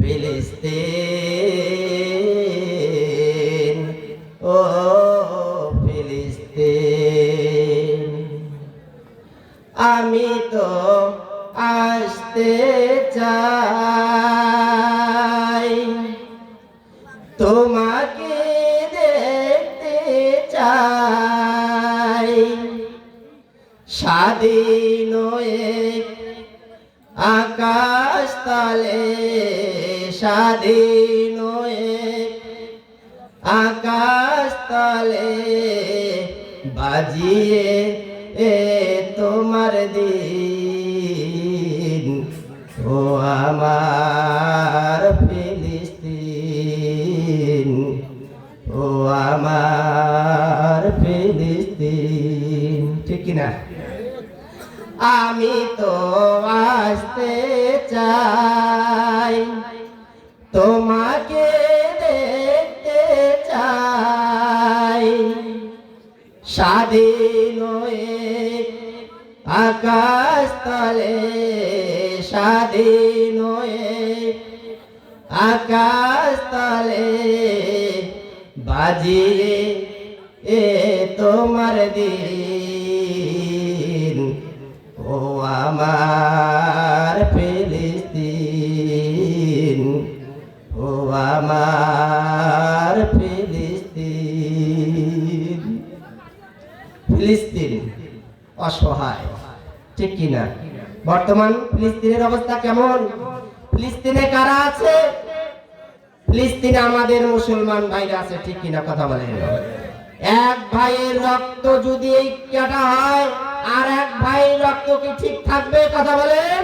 ফিলিস্তিন ও ফিলিস্তিন। আমি তো আসতে চাই তোমাকে দেখতে চাই। স্বাধীন আকাশ তলে স্বাধীন আকাশ তলে বাজিয়ে এ তোমার দিন। ও আমার ফিলিস্তিন, ও আমার ফিলিস্তিন। ঠিক না আমি তো আসতে চাই। স্বাধীন আকাশ তলে স্বাধীন আকাশ তলে বাজিয়ে এ তোমার দিন। ও আমার ফিলিস্তিন, ও আমার ফিলিস্তিন অসহায়, ঠিক কিনা? বর্তমান ফিলিস্তিনের অবস্থা কেমন? ফিলিস্তিনে কারা আছে? ফিলিস্তিনে আমাদের মুসলমান ভাইরা আছে, ঠিক কিনা কথা বলেন। এক ভাইয়ের রক্ত যদি এই কাটা হয়, আর এক ভাইয়ের রক্ত কি ঠিক থাকবে? কথা বলেন।